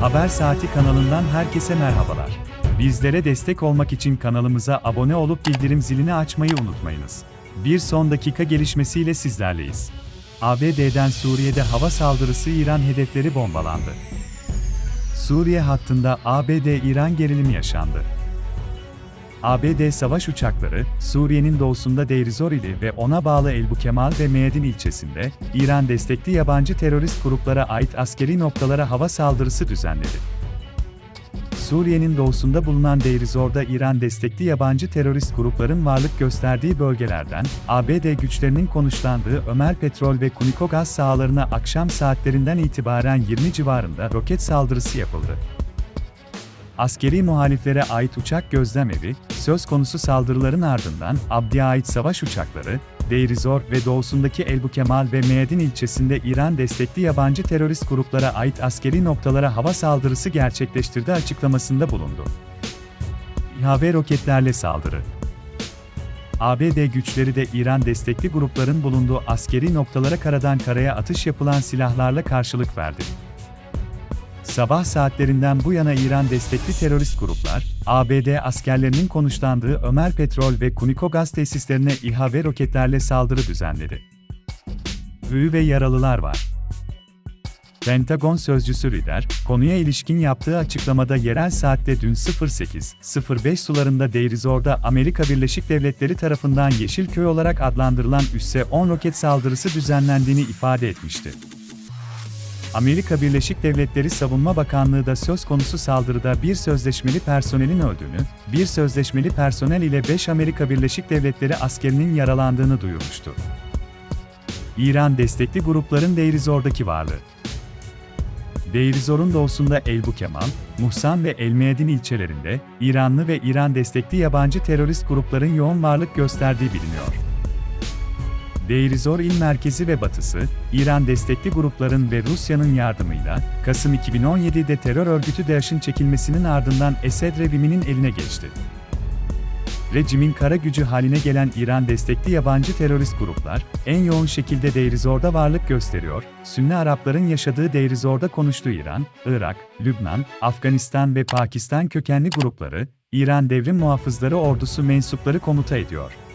Haber Saati kanalından herkese merhabalar. Bizlere destek olmak için kanalımıza abone olup bildirim zilini açmayı unutmayınız. Bir son dakika gelişmesiyle sizlerleyiz. ABD'den Suriye'de hava saldırısı İran hedefleri bombalandı. Suriye hattında ABD-İran gerilimi yaşandı. ABD savaş uçakları, Suriye'nin doğusunda Deir Zor ili ve ona bağlı Elbu Kemal ve Meydin ilçesinde, İran destekli yabancı terörist gruplara ait askeri noktalara hava saldırısı düzenledi. Suriye'nin doğusunda bulunan Deir Zor'da İran destekli yabancı terörist grupların varlık gösterdiği bölgelerden, ABD güçlerinin konuşlandığı Ömer Petrol ve Kuniko gaz sahalarına akşam saatlerinden itibaren 20 civarında roket saldırısı yapıldı. Askeri muhaliflere ait uçak gözlemevi, söz konusu saldırıların ardından Abdi'ye ait savaş uçakları, Deir Zor ve doğusundaki Elbu Kemal ve Meydin ilçesinde İran destekli yabancı terörist gruplara ait askeri noktalara hava saldırısı gerçekleştirdi açıklamasında bulundu. İHA ve roketlerle saldırı. ABD güçleri de İran destekli grupların bulunduğu askeri noktalara karadan karaya atış yapılan silahlarla karşılık verdi. Sabah saatlerinden bu yana İran destekli terörist gruplar, ABD askerlerinin konuşlandığı Ömer Petrol ve Kuniko gaz tesislerine İHA ve roketlerle saldırı düzenledi. Ölü ve yaralılar var. Pentagon sözcüsü Rider, konuya ilişkin yaptığı açıklamada yerel saatte dün 08.05 sularında Deirizor'da Amerika Birleşik Devletleri tarafından Yeşilköy olarak adlandırılan üsse 10 roket saldırısı düzenlendiğini ifade etmişti. Amerika Birleşik Devletleri Savunma Bakanlığı da söz konusu saldırıda bir sözleşmeli personelin öldüğünü, bir sözleşmeli personel ile 5 Amerika Birleşik Devletleri askerinin yaralandığını duyurmuştu. İran destekli grupların Deirizor'daki varlığı Deirizor'un doğusunda Elbu Kemal, Muhsan ve El Meydin ilçelerinde, İranlı ve İran destekli yabancı terörist grupların yoğun varlık gösterdiği biliniyor. Deirizor il merkezi ve batısı, İran destekli grupların ve Rusya'nın yardımıyla, Kasım 2017'de terör örgütü DAEŞ'in çekilmesinin ardından Esed rejiminin eline geçti. Rejimin kara gücü haline gelen İran destekli yabancı terörist gruplar, en yoğun şekilde Deirizor'da varlık gösteriyor, Sünni Arapların yaşadığı Deirizor'da konuştuğu İran, Irak, Lübnan, Afganistan ve Pakistan kökenli grupları, İran Devrim Muhafızları Ordusu mensupları komuta ediyor.